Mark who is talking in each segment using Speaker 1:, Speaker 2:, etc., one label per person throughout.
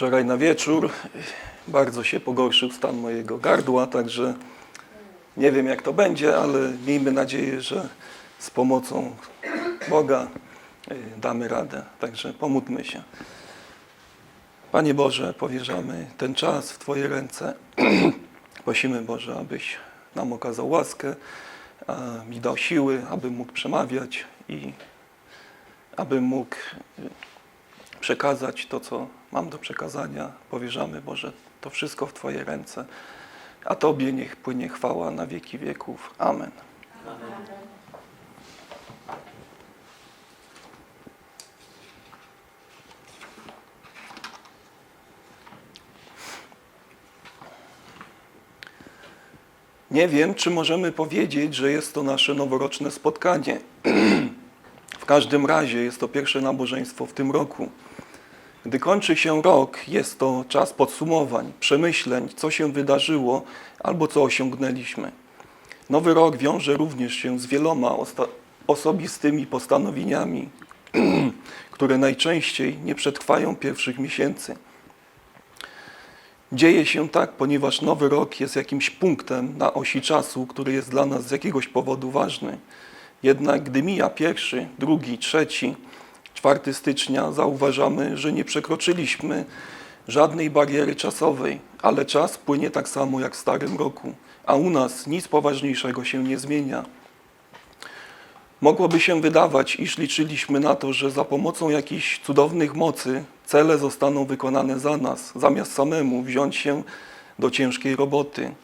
Speaker 1: Wczoraj na wieczór bardzo się pogorszył stan mojego gardła, także nie wiem jak to będzie, ale miejmy nadzieję, że z pomocą Boga y, damy radę. Także pomódlmy się. Panie Boże, powierzamy ten czas w Twoje ręce. Prosimy Boże, abyś nam okazał łaskę, mi dał siły, abym mógł przemawiać i abym mógł y, przekazać to, co mam do przekazania. Powierzamy, Boże, to wszystko w Twoje ręce. A Tobie niech płynie chwała na wieki wieków. Amen. Nie wiem, czy możemy powiedzieć, że jest to nasze noworoczne spotkanie. W każdym razie jest to pierwsze nabożeństwo w tym roku. Gdy kończy się rok, jest to czas podsumowań, przemyśleń, co się wydarzyło albo co osiągnęliśmy. Nowy rok wiąże również się z wieloma osobistymi postanowieniami, które najczęściej nie przetrwają pierwszych miesięcy. Dzieje się tak, ponieważ nowy rok jest jakimś punktem na osi czasu, który jest dla nas z jakiegoś powodu ważny. Jednak gdy mija pierwszy, drugi, trzeci, czwarty stycznia, zauważamy, że nie przekroczyliśmy żadnej bariery czasowej, ale czas płynie tak samo jak w starym roku, a u nas nic poważniejszego się nie zmienia. Mogłoby się wydawać, iż liczyliśmy na to, że za pomocą jakichś cudownych mocy cele zostaną wykonane za nas, zamiast samemu wziąć się do ciężkiej roboty.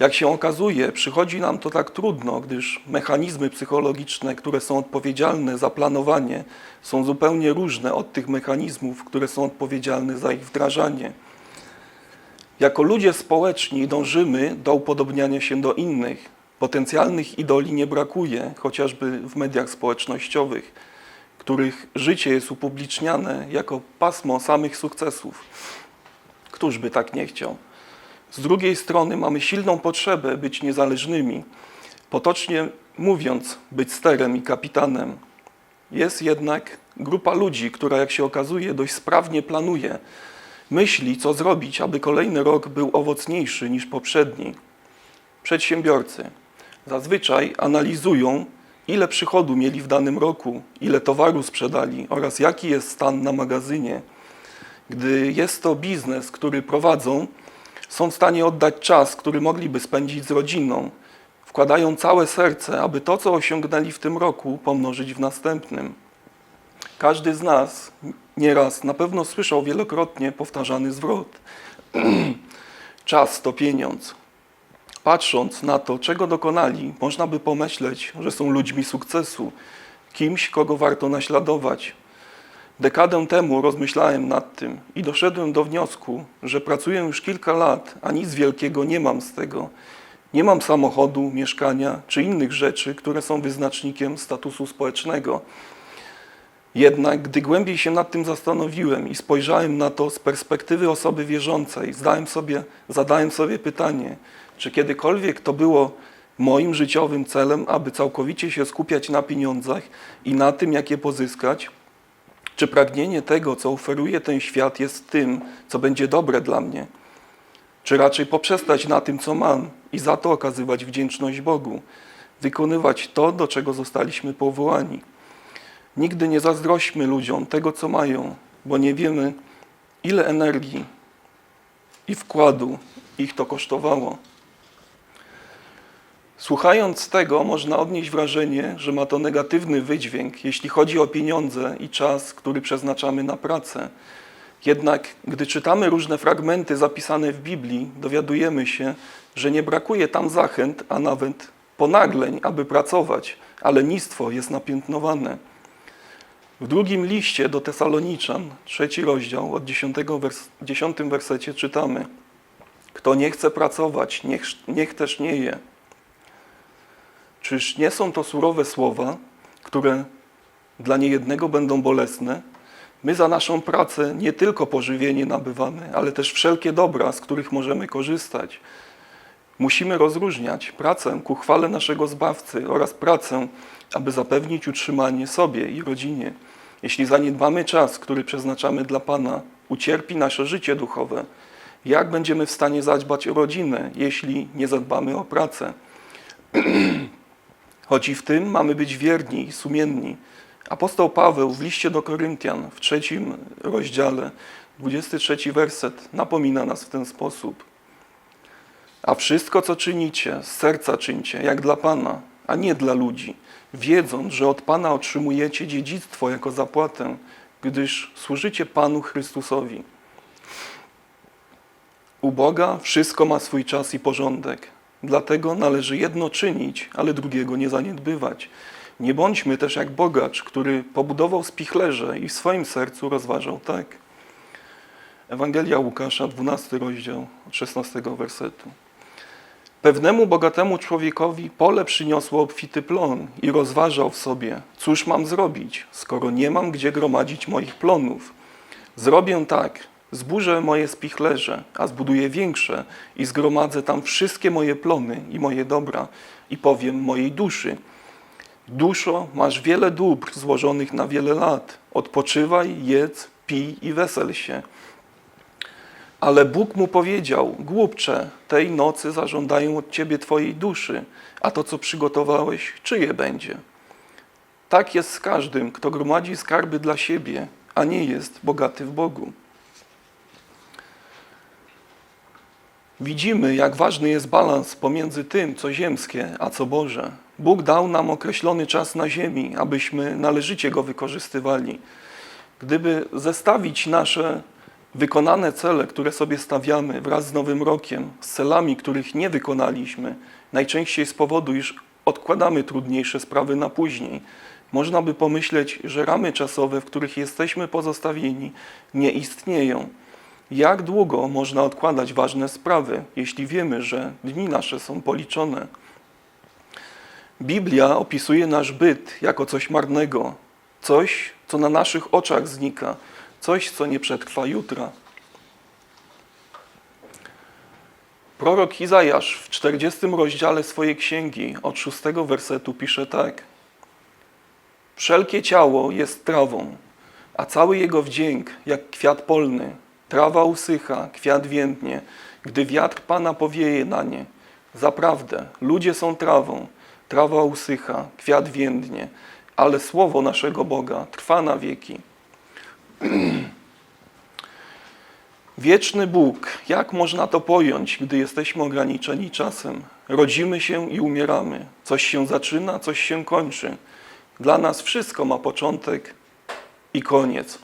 Speaker 1: Jak się okazuje, przychodzi nam to tak trudno, gdyż mechanizmy psychologiczne, które są odpowiedzialne za planowanie, są zupełnie różne od tych mechanizmów, które są odpowiedzialne za ich wdrażanie. Jako ludzie społeczni dążymy do upodobniania się do innych. Potencjalnych idoli nie brakuje, chociażby w mediach społecznościowych, których życie jest upubliczniane jako pasmo samych sukcesów. Któż by tak nie chciał? Z drugiej strony mamy silną potrzebę być niezależnymi, potocznie mówiąc, być sterem i kapitanem. Jest jednak grupa ludzi, która, jak się okazuje, dość sprawnie planuje, myśli, co zrobić, aby kolejny rok był owocniejszy niż poprzedni. Przedsiębiorcy zazwyczaj analizują, ile przychodu mieli w danym roku, ile towaru sprzedali oraz jaki jest stan na magazynie. Gdy jest to biznes, który prowadzą, są w stanie oddać czas, który mogliby spędzić z rodziną. Wkładają całe serce, aby to, co osiągnęli w tym roku, pomnożyć w następnym. Każdy z nas nieraz na pewno słyszał wielokrotnie powtarzany zwrot. Czas to pieniądz. Patrząc na to, czego dokonali, można by pomyśleć, że są ludźmi sukcesu, kimś, kogo warto naśladować. Dekadę temu rozmyślałem nad tym i doszedłem do wniosku, że pracuję już kilka lat, a nic wielkiego nie mam z tego. Nie mam samochodu, mieszkania czy innych rzeczy, które są wyznacznikiem statusu społecznego. Jednak gdy głębiej się nad tym zastanowiłem i spojrzałem na to z perspektywy osoby wierzącej, zdałem sobie, zadałem sobie pytanie, czy kiedykolwiek to było moim życiowym celem, aby całkowicie się skupiać na pieniądzach i na tym, jak je pozyskać? Czy pragnienie tego, co oferuje ten świat, jest tym, co będzie dobre dla mnie? Czy raczej poprzestać na tym, co mam i za to okazywać wdzięczność Bogu, wykonywać to, do czego zostaliśmy powołani? Nigdy nie zazdrośćmy ludziom tego, co mają, bo nie wiemy, ile energii i wkładu ich to kosztowało. Słuchając tego, można odnieść wrażenie, że ma to negatywny wydźwięk, jeśli chodzi o pieniądze i czas, który przeznaczamy na pracę. Jednak, gdy czytamy różne fragmenty zapisane w Biblii, dowiadujemy się, że nie brakuje tam zachęt, a nawet ponagleń, aby pracować, a lenistwo jest napiętnowane. W drugim liście do Tesaloniczan, trzeci rozdział, od dziesiątego wers- dziesiątym wersecie czytamy: Kto nie chce pracować, niech, niech też nie je. Czyż nie są to surowe słowa, które dla niejednego będą bolesne? My za naszą pracę nie tylko pożywienie nabywamy, ale też wszelkie dobra, z których możemy korzystać. Musimy rozróżniać pracę ku chwale naszego Zbawcy oraz pracę, aby zapewnić utrzymanie sobie i rodzinie. Jeśli zaniedbamy czas, który przeznaczamy dla Pana, ucierpi nasze życie duchowe. Jak będziemy w stanie zadbać o rodzinę, jeśli nie zadbamy o pracę? Choć i w tym mamy być wierni i sumienni. Apostoł Paweł w liście do Koryntian w trzecim rozdziale, 23 werset, napomina nas w ten sposób. A wszystko, co czynicie, z serca czyńcie, jak dla Pana, a nie dla ludzi, wiedząc, że od Pana otrzymujecie dziedzictwo jako zapłatę, gdyż służycie Panu Chrystusowi. U Boga wszystko ma swój czas i porządek. Dlatego należy jedno czynić, ale drugiego nie zaniedbywać. Nie bądźmy też jak bogacz, który pobudował spichlerze i w swoim sercu rozważał tak. Ewangelia Łukasza, 12 rozdział, od 16 wersetu. Pewnemu bogatemu człowiekowi pole przyniosło obfity plon i rozważał w sobie, cóż mam zrobić, skoro nie mam gdzie gromadzić moich plonów. Zrobię tak, zburzę moje spichlerze, a zbuduję większe i zgromadzę tam wszystkie moje plony i moje dobra i powiem mojej duszy. Duszo, masz wiele dóbr złożonych na wiele lat. Odpoczywaj, jedz, pij i wesel się. Ale Bóg mu powiedział: Głupcze, tej nocy zażądają od ciebie twojej duszy, a to, co przygotowałeś, czyje będzie? Tak jest z każdym, kto gromadzi skarby dla siebie, a nie jest bogaty w Bogu. Widzimy, jak ważny jest balans pomiędzy tym, co ziemskie, a co Boże. Bóg dał nam określony czas na ziemi, abyśmy należycie go wykorzystywali. Gdyby zestawić nasze wykonane cele, które sobie stawiamy wraz z Nowym Rokiem, z celami, których nie wykonaliśmy, najczęściej z powodu, iż odkładamy trudniejsze sprawy na później, można by pomyśleć, że ramy czasowe, w których jesteśmy pozostawieni, nie istnieją. Jak długo można odkładać ważne sprawy, jeśli wiemy, że dni nasze są policzone? Biblia opisuje nasz byt jako coś marnego, coś, co na naszych oczach znika, coś, co nie przetrwa jutra. Prorok Izajasz w 40 rozdziale swojej księgi od 6 wersetu pisze tak. Wszelkie ciało jest trawą, a cały jego wdzięk jak kwiat polny. Trawa usycha, kwiat więdnie, gdy wiatr Pana powieje na nie. Zaprawdę, ludzie są trawą, trawa usycha, kwiat więdnie, ale słowo naszego Boga trwa na wieki. Wieczny Bóg, jak można to pojąć, gdy jesteśmy ograniczeni czasem? Rodzimy się i umieramy. Coś się zaczyna, coś się kończy. Dla nas wszystko ma początek i koniec.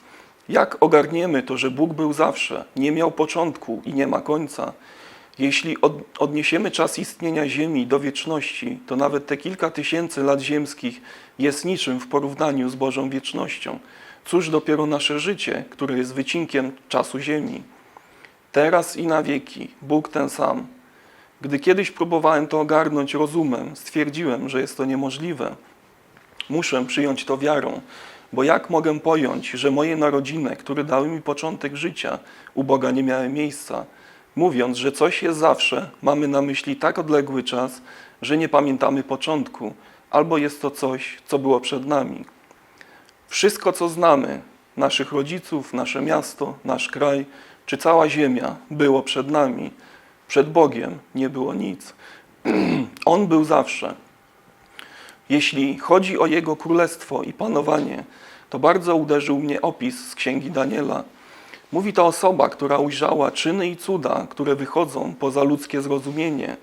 Speaker 1: Jak ogarniemy to, że Bóg był zawsze, nie miał początku i nie ma końca? Jeśli od, odniesiemy czas istnienia Ziemi do wieczności, to nawet te kilka tysięcy lat ziemskich jest niczym w porównaniu z Bożą wiecznością. Cóż dopiero nasze życie, które jest wycinkiem czasu Ziemi. Teraz i na wieki Bóg ten sam. Gdy kiedyś próbowałem to ogarnąć rozumem, stwierdziłem, że jest to niemożliwe. Muszę przyjąć to wiarą, bo jak mogę pojąć, że moje narodziny, które dały mi początek życia, u Boga nie miały miejsca? Mówiąc, że coś jest zawsze, mamy na myśli tak odległy czas, że nie pamiętamy początku, albo jest to coś, co było przed nami. Wszystko, co znamy, naszych rodziców, nasze miasto, nasz kraj, czy cała ziemia, było przed nami. Przed Bogiem nie było nic. On był zawsze. Jeśli chodzi o Jego królestwo i panowanie, to bardzo uderzył mnie opis z księgi Daniela. Mówi to osoba, która ujrzała czyny i cuda, które wychodzą poza ludzkie zrozumienie.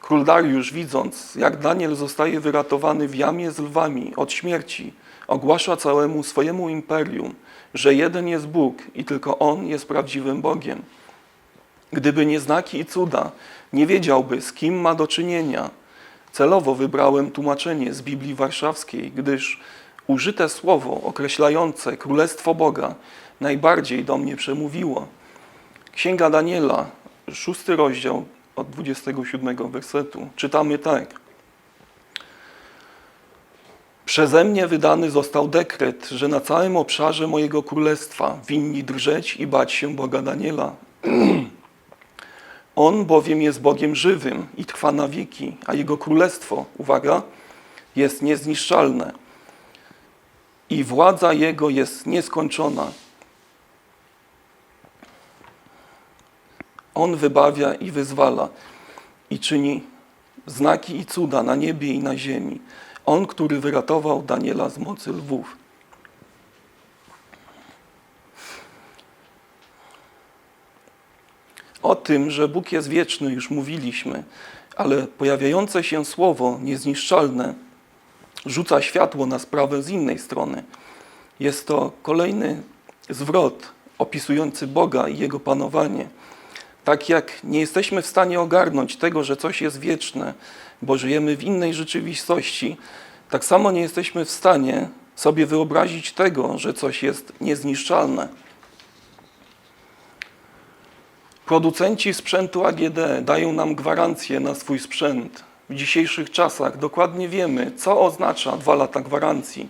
Speaker 1: Król Dariusz, widząc, jak Daniel zostaje wyratowany w jamie z lwami od śmierci, ogłasza całemu swojemu imperium, że jeden jest Bóg i tylko On jest prawdziwym Bogiem. Gdyby nie znaki i cuda, nie wiedziałby, z kim ma do czynienia. Celowo wybrałem tłumaczenie z Biblii Warszawskiej, gdyż użyte słowo określające Królestwo Boga najbardziej do mnie przemówiło. Księga Daniela, szósty rozdział od 27 wersetu. Czytamy tak. Przeze mnie wydany został dekret, że na całym obszarze mojego królestwa winni drżeć i bać się Boga Daniela. On bowiem jest Bogiem żywym i trwa na wieki, a Jego królestwo, uwaga, jest niezniszczalne. I władza Jego jest nieskończona. On wybawia i wyzwala i czyni znaki i cuda na niebie i na ziemi. On, który wyratował Daniela z mocy lwów. O tym, że Bóg jest wieczny, już mówiliśmy, ale pojawiające się słowo niezniszczalne rzuca światło na sprawę z innej strony. Jest to kolejny zwrot opisujący Boga i Jego panowanie. Tak jak nie jesteśmy w stanie ogarnąć tego, że coś jest wieczne, bo żyjemy w innej rzeczywistości, tak samo nie jesteśmy w stanie sobie wyobrazić tego, że coś jest niezniszczalne. Producenci sprzętu AGD dają nam gwarancję na swój sprzęt. W dzisiejszych czasach dokładnie wiemy, co oznacza dwa lata gwarancji.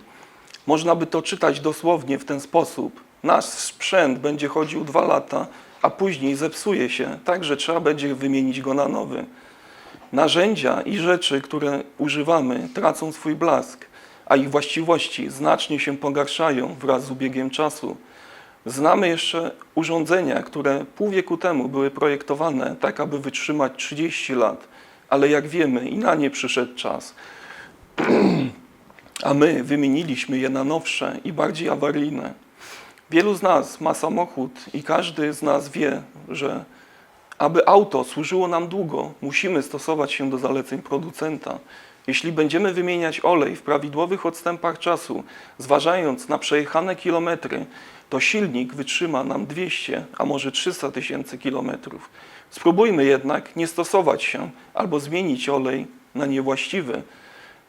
Speaker 1: Można by to czytać dosłownie w ten sposób. Nasz sprzęt będzie chodził dwa lata, a później zepsuje się, tak że trzeba będzie wymienić go na nowy. Narzędzia i rzeczy, które używamy, tracą swój blask, a ich właściwości znacznie się pogarszają wraz z ubiegiem czasu. Znamy jeszcze urządzenia, które pół wieku temu były projektowane tak, aby wytrzymać 30 lat, ale jak wiemy, i na nie przyszedł czas. A my wymieniliśmy je na nowsze i bardziej awaryjne. Wielu z nas ma samochód i każdy z nas wie, że aby auto służyło nam długo, musimy stosować się do zaleceń producenta. Jeśli będziemy wymieniać olej w prawidłowych odstępach czasu, zważając na przejechane kilometry, to silnik wytrzyma nam 200, a może 300 tysięcy kilometrów. Spróbujmy jednak nie stosować się albo zmienić olej na niewłaściwy.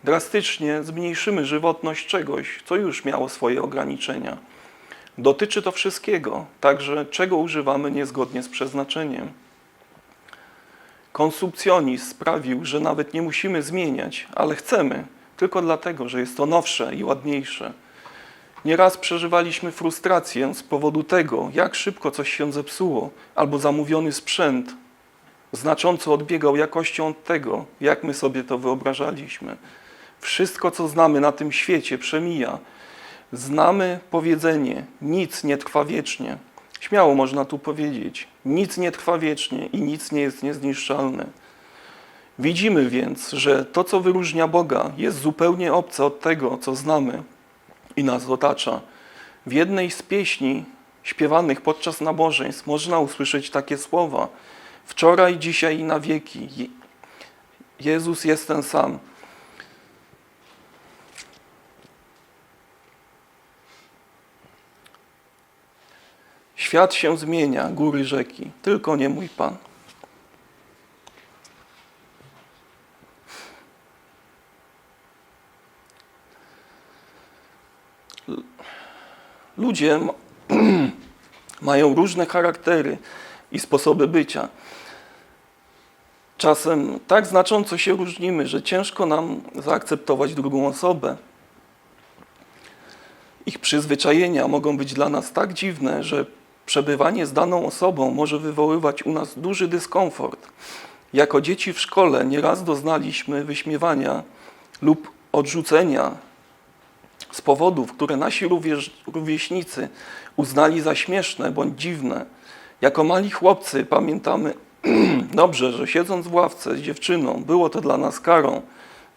Speaker 1: Drastycznie zmniejszymy żywotność czegoś, co już miało swoje ograniczenia. Dotyczy to wszystkiego, także czego używamy niezgodnie z przeznaczeniem. Konsumpcjonizm sprawił, że nawet nie musimy zmieniać, ale chcemy, tylko dlatego, że jest to nowsze i ładniejsze. Nieraz przeżywaliśmy frustrację z powodu tego, jak szybko coś się zepsuło, albo zamówiony sprzęt znacząco odbiegał jakością od tego, jak my sobie to wyobrażaliśmy. Wszystko, co znamy na tym świecie, przemija. Znamy powiedzenie: nic nie trwa wiecznie. Śmiało można tu powiedzieć: nic nie trwa wiecznie i nic nie jest niezniszczalne. Widzimy więc, że to, co wyróżnia Boga, jest zupełnie obce od tego, co znamy i nas otacza. W jednej z pieśni śpiewanych podczas nabożeństw można usłyszeć takie słowa: Wczoraj, dzisiaj i na wieki. Je- Jezus jest ten sam. Świat się zmienia, góry, rzeki, tylko nie mój Pan. Ludzie mają różne charaktery i sposoby bycia. Czasem tak znacząco się różnimy, że ciężko nam zaakceptować drugą osobę. Ich przyzwyczajenia mogą być dla nas tak dziwne, że przebywanie z daną osobą może wywoływać u nas duży dyskomfort. Jako dzieci w szkole nieraz doznaliśmy wyśmiewania lub odrzucenia z powodów, które nasi rówieś- rówieśnicy uznali za śmieszne bądź dziwne. Jako mali chłopcy pamiętamy dobrze, że siedząc w ławce z dziewczyną, było to dla nas karą.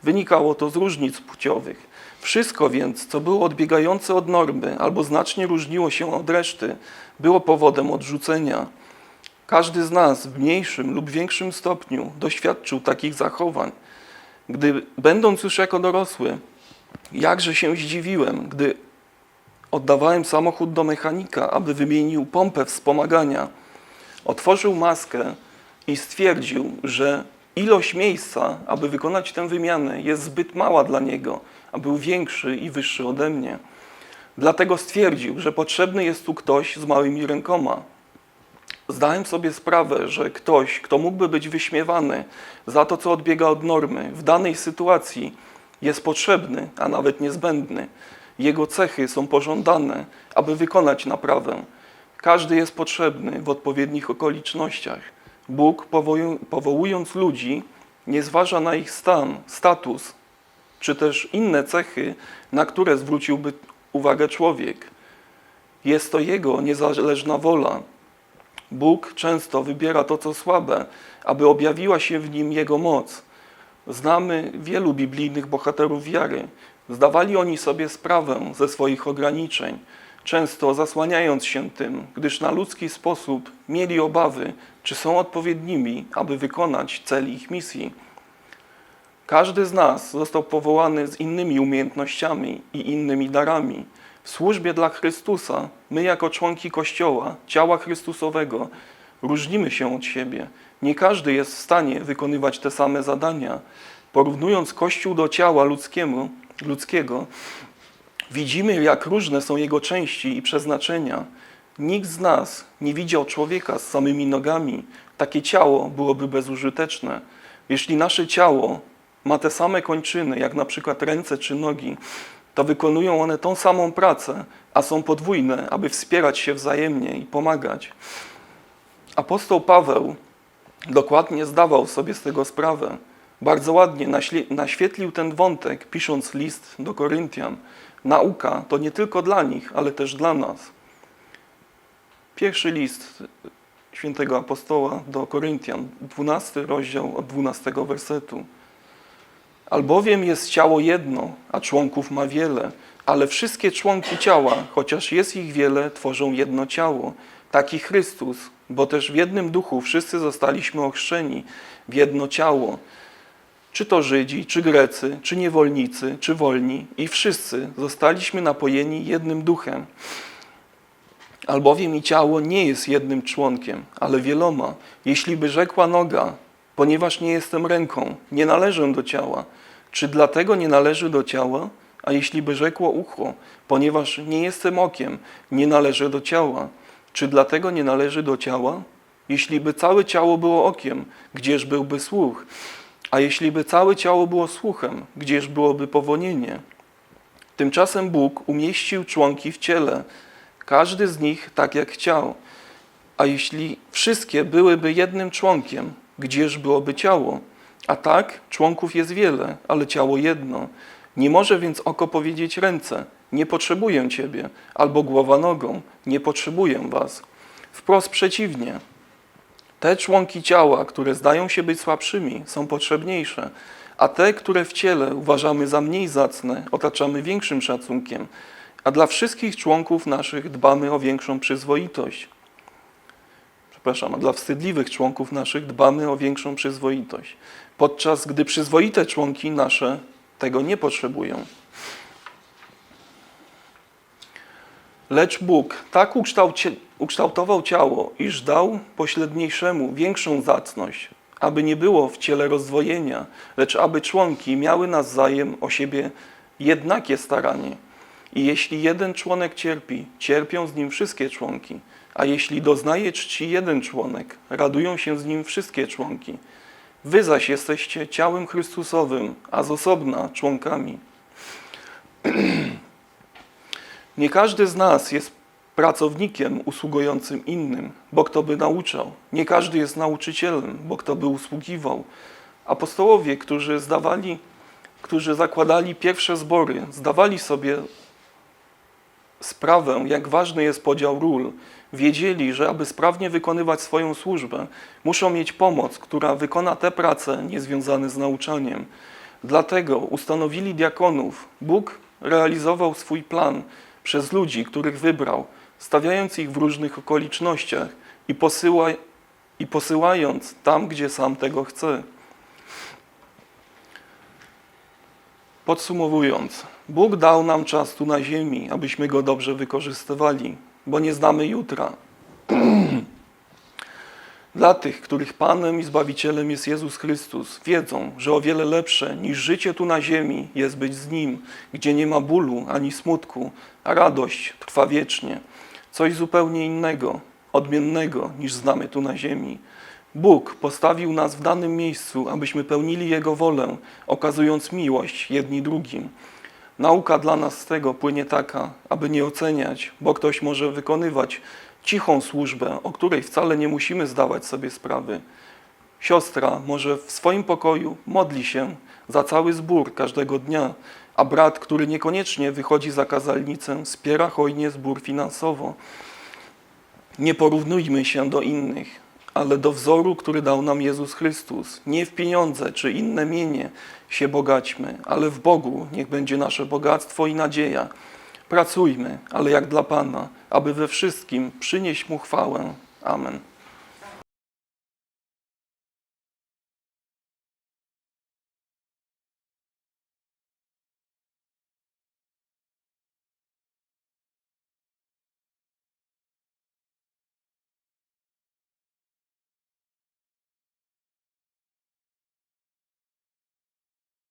Speaker 1: Wynikało to z różnic płciowych. Wszystko więc, co było odbiegające od normy albo znacznie różniło się od reszty, było powodem odrzucenia. Każdy z nas w mniejszym lub większym stopniu doświadczył takich zachowań. Gdy, będąc już jako dorosły, jakże się zdziwiłem, gdy oddawałem samochód do mechanika, aby wymienił pompę wspomagania. Otworzył maskę i stwierdził, że ilość miejsca, aby wykonać tę wymianę, jest zbyt mała dla niego, a był większy i wyższy ode mnie. Dlatego stwierdził, że potrzebny jest tu ktoś z małymi rękoma. Zdałem sobie sprawę, że ktoś, kto mógłby być wyśmiewany za to, co odbiega od normy, w danej sytuacji jest potrzebny, a nawet niezbędny. Jego cechy są pożądane, aby wykonać naprawę. Każdy jest potrzebny w odpowiednich okolicznościach. Bóg, powołując ludzi, nie zważa na ich stan, status, czy też inne cechy, na które zwróciłby uwagę człowiek. Jest to Jego niezależna wola. Bóg często wybiera to, co słabe, aby objawiła się w nim Jego moc. Znamy wielu biblijnych bohaterów wiary. Zdawali oni sobie sprawę ze swoich ograniczeń, często zasłaniając się tym, gdyż na ludzki sposób mieli obawy, czy są odpowiednimi, aby wykonać cel ich misji. Każdy z nas został powołany z innymi umiejętnościami i innymi darami. W służbie dla Chrystusa, my jako członki Kościoła, ciała Chrystusowego, różnimy się od siebie. Nie każdy jest w stanie wykonywać te same zadania. Porównując Kościół do ciała ludzkiemu, ludzkiego, widzimy, jak różne są jego części i przeznaczenia. Nikt z nas nie widział człowieka z samymi nogami. Takie ciało byłoby bezużyteczne. Jeśli nasze ciało ma te same kończyny, jak na przykład ręce czy nogi, to wykonują one tą samą pracę, a są podwójne, aby wspierać się wzajemnie i pomagać. Apostoł Paweł dokładnie zdawał sobie z tego sprawę. Bardzo ładnie naświetlił ten wątek, pisząc list do Koryntian. Nauka to nie tylko dla nich, ale też dla nas. Pierwszy list świętego apostoła do Koryntian, 12 rozdział od 12 wersetu. Albowiem jest ciało jedno, a członków ma wiele, ale wszystkie członki ciała, chociaż jest ich wiele, tworzą jedno ciało. Taki Chrystus, bo też w jednym duchu wszyscy zostaliśmy ochrzczeni w jedno ciało. Czy to Żydzi, czy Grecy, czy niewolnicy, czy wolni, i wszyscy zostaliśmy napojeni jednym duchem. Albowiem i ciało nie jest jednym członkiem, ale wieloma. Jeśli by rzekła noga, ponieważ nie jestem ręką, nie należę do ciała, czy dlatego nie należy do ciała? A jeśli by rzekło ucho, ponieważ nie jestem okiem, nie należę do ciała, czy dlatego nie należy do ciała? Jeśli by całe ciało było okiem, gdzież byłby słuch? A jeśli by całe ciało było słuchem, gdzież byłoby powonienie? Tymczasem Bóg umieścił członki w ciele, każdy z nich tak jak chciał. A jeśli wszystkie byłyby jednym członkiem, gdzież byłoby ciało? A tak, członków jest wiele, ale ciało jedno. Nie może więc oko powiedzieć ręce, nie potrzebuję ciebie, albo głowa nogą, nie potrzebuję was. Wprost przeciwnie. Te członki ciała, które zdają się być słabszymi, są potrzebniejsze, a te, które w ciele uważamy za mniej zacne, otaczamy większym szacunkiem, a dla wszystkich członków naszych dbamy o większą przyzwoitość. Przepraszam, dla wstydliwych członków naszych dbamy o większą przyzwoitość, podczas gdy przyzwoite członki nasze tego nie potrzebują. Lecz Bóg tak ukształtował ciało, iż dał pośredniejszemu większą zacność, aby nie było w ciele rozdwojenia, lecz aby członki miały nawzajem o siebie jednakie staranie. I jeśli jeden członek cierpi, cierpią z nim wszystkie członki, a jeśli doznaje czci jeden członek, radują się z nim wszystkie członki. Wy zaś jesteście ciałem Chrystusowym, a z osobna członkami. Nie każdy z nas jest pracownikiem usługującym innym, bo kto by nauczał. Nie każdy jest nauczycielem, bo kto by usługiwał. Apostołowie, którzy zdawali, którzy zakładali pierwsze zbory, zdawali sobie sprawę, jak ważny jest podział ról. Wiedzieli, że aby sprawnie wykonywać swoją służbę, muszą mieć pomoc, która wykona te prace niezwiązane z nauczaniem. Dlatego ustanowili diakonów. Bóg realizował swój plan przez ludzi, których wybrał, stawiając ich w różnych okolicznościach i, posyła, i posyłając tam, gdzie sam tego chce. Podsumowując, Bóg dał nam czas tu na ziemi, abyśmy go dobrze wykorzystywali, bo nie znamy jutra. Dla tych, których Panem i Zbawicielem jest Jezus Chrystus, wiedzą, że o wiele lepsze niż życie tu na ziemi jest być z Nim, gdzie nie ma bólu ani smutku, a radość trwa wiecznie. Coś zupełnie innego, odmiennego niż znamy tu na ziemi. Bóg postawił nas w danym miejscu, abyśmy pełnili Jego wolę, okazując miłość jedni drugim. Nauka dla nas z tego płynie taka, aby nie oceniać, bo ktoś może wykonywać cichą służbę, o której wcale nie musimy zdawać sobie sprawy. Siostra może w swoim pokoju modli się za cały zbór każdego dnia, a brat, który niekoniecznie wychodzi za kazalnicę, wspiera hojnie zbór finansowo. Nie porównujmy się do innych, ale do wzoru, który dał nam Jezus Chrystus. Nie w pieniądze czy inne mienie się bogaćmy, ale w Bogu niech będzie nasze bogactwo i nadzieja. Pracujmy, ale jak dla Pana, aby we wszystkim przynieść Mu chwałę. Amen.